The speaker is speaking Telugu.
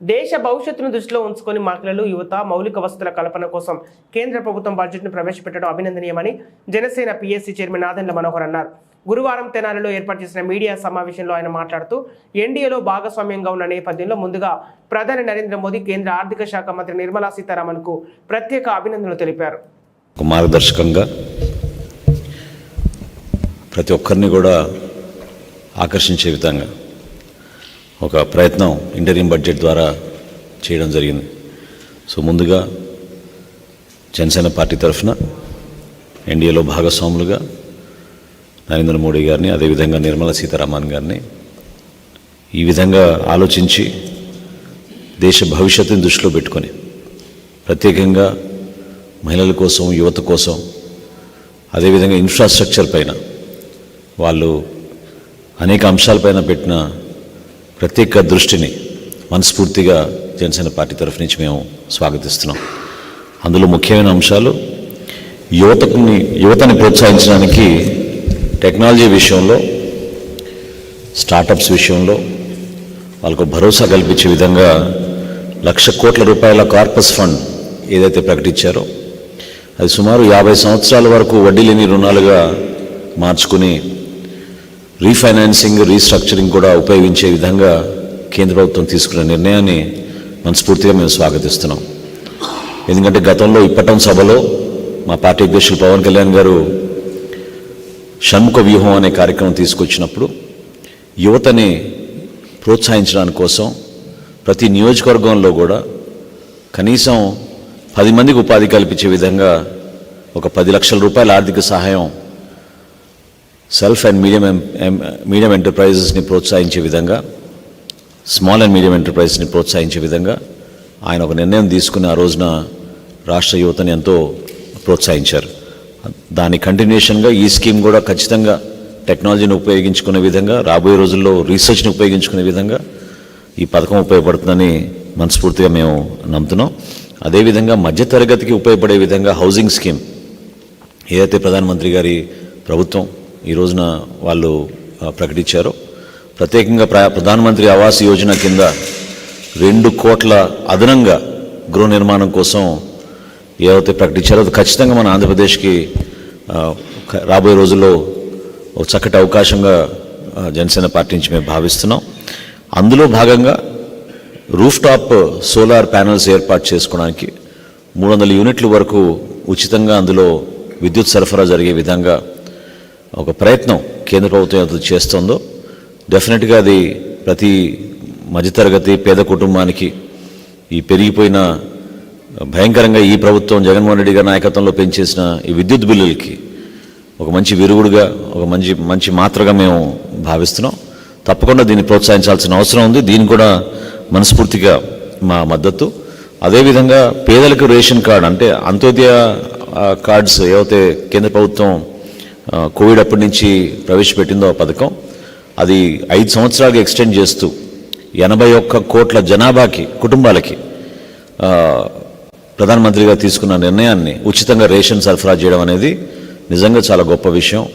దేశ భవిష్యత్తును దృష్టిలో ఉంచుకొని మహిళలు యువత మౌలిక వసతుల కల్పన కోసం కేంద్ర ప్రభుత్వం బడ్జెట్ను ప్రవేశపెట్టడం అభినందనీయమని జనసేన పీఎస్సీ చైర్మన్ నాదెండ్ల మనోహర్ అన్నారు. గురువారం తెనాలిలో ఏర్పాటు చేసిన మీడియా సమావేశంలో ఆయన మాట్లాడుతూ ఎన్డీఏలో భాగస్వామ్యంగా ఉన్న నేపథ్యంలో ముందుగా ప్రధాని నరేంద్ర మోదీ కేంద్ర ఆర్థిక శాఖ మంత్రి నిర్మలా సీతారామన్కు ప్రత్యేక అభినందనలు తెలిపారు. మార్గదర్శకంగా ప్రతి ఒక్కరిని కూడా ఆకర్షించే విధంగా ఒక ప్రయత్నం ఇంటరీం బడ్జెట్ ద్వారా చేయడం జరిగింది. సో ముందుగా జనసేన పార్టీ తరఫున ఎన్డీఏలో భాగస్వాములుగా నరేంద్ర మోడీ గారిని అదేవిధంగా నిర్మలా సీతారామన్ గారిని ఈ విధంగా ఆలోచించి దేశ భవిష్యత్తుని దృష్టిలో పెట్టుకొని ప్రత్యేకంగా మహిళల కోసం యువత కోసం అదేవిధంగా ఇన్ఫ్రాస్ట్రక్చర్ పైన వాళ్ళు అనేక అంశాలపైన పెట్టిన ప్రత్యేక దృష్టిని మనస్ఫూర్తిగా జనసేన పార్టీ తరఫు నుంచి మేము స్వాగతిస్తున్నాం. అందులో ముఖ్యమైన అంశాలు యువతని యువతని ప్రోత్సహించడానికి టెక్నాలజీ విషయంలో స్టార్టప్స్ విషయంలో వాళ్ళకు భరోసా కల్పించే విధంగా లక్ష కోట్ల రూపాయల కార్పస్ ఫండ్ ఏదైతే ప్రకటించారో అది సుమారు యాభై సంవత్సరాల వరకు వడ్డీ లేని రుణాలుగా మార్చుకుని రీఫైనాన్సింగ్ రీస్ట్రక్చరింగ్ కూడా ఉపయోగించే విధంగా కేంద్ర ప్రభుత్వం తీసుకున్న నిర్ణయాన్ని మనస్ఫూర్తిగా మేము స్వాగతిస్తున్నాం. ఎందుకంటే గతంలో ఇప్పటం సభలో మా పార్టీ అధ్యక్షులు పవన్ కళ్యాణ్ గారు షణ్ముఖ వ్యూహం అనే కార్యక్రమం తీసుకొచ్చినప్పుడు యువతని ప్రోత్సహించడానికి కోసం ప్రతి నియోజకవర్గంలో కూడా కనీసం పది మందికి ఉపాధి కల్పించే విధంగా ఒక పది లక్షల రూపాయల ఆర్థిక సహాయం సెల్ఫ్ అండ్ మీడియం మీడియం ఎంటర్ప్రైజెస్ని ప్రోత్సహించే విధంగా స్మాల్ అండ్ మీడియం ఎంటర్ప్రైజెస్ని ప్రోత్సహించే విధంగా ఆయన ఒక నిర్ణయం తీసుకుని ఆ రోజున రాష్ట్ర యువతని ఎంతో ప్రోత్సహించారు. దాని కంటిన్యూషన్గా ఈ స్కీమ్ కూడా ఖచ్చితంగా టెక్నాలజీని ఉపయోగించుకునే విధంగా రాబోయే రోజుల్లో రీసెర్చ్ని ఉపయోగించుకునే విధంగా ఈ పథకం ఉపయోగపడుతుందని మనస్ఫూర్తిగా మేము నమ్ముతున్నాం. అదేవిధంగా మధ్యతరగతికి ఉపయోగపడే విధంగా హౌసింగ్ స్కీమ్ ఏదైతే ప్రధానమంత్రి గారి ప్రభుత్వం ఈ రోజున వాళ్ళు ప్రకటించారు. ప్రత్యేకంగా ప్ర ప్రధానమంత్రి ఆవాస్ యోజన కింద రెండు కోట్ల అదనంగా గృహ నిర్మాణం కోసం ఏవైతే ప్రకటించారో అది ఖచ్చితంగా మన ఆంధ్రప్రదేశ్కి రాబోయే రోజుల్లో ఒక చక్కటి అవకాశంగా జనసేన పార్టీ నుంచి మేము భావిస్తున్నాం. అందులో భాగంగా రూఫ్ టాప్ సోలార్ ప్యానల్స్ ఏర్పాటు చేసుకోవడానికి మూడు వందల యూనిట్ల వరకు ఉచితంగా అందులో విద్యుత్ సరఫరా జరిగే విధంగా ఒక ప్రయత్నం కేంద్ర ప్రభుత్వం ఏదో చేస్తుందో. డెఫినెట్గా అది ప్రతి మధ్యతరగతి పేద కుటుంబానికి ఈ పెరిగిపోయిన భయంకరంగా ఈ ప్రభుత్వం జగన్మోహన్ రెడ్డి గారి నాయకత్వంలో పెంచేసిన ఈ విద్యుత్ బిల్లులకి ఒక మంచి విరుగుడుగా ఒక మంచి మంచి మాత్రగా మేము భావిస్తున్నాం. తప్పకుండా దీన్ని ప్రోత్సహించాల్సిన అవసరం ఉంది. దీన్ని కూడా మనస్ఫూర్తిగా మా మద్దతు. అదేవిధంగా పేదలకు రేషన్ కార్డు అంటే అంత్యోదయ కార్డ్స్ ఏవైతే కేంద్ర ప్రభుత్వం కోవిడ్ అప్పటి నుంచి ప్రవేశపెట్టిందో ఆ పథకం. అది ఐదు సంవత్సరాలుగా ఎక్స్టెండ్ చేస్తూ ఎనభై ఒక్క కోట్ల జనాభాకి కుటుంబాలకి ప్రధానమంత్రిగా తీసుకున్న నిర్ణయాన్ని ఉచితంగా రేషన్ సరఫరా చేయడం అనేది నిజంగా చాలా గొప్ప విషయం.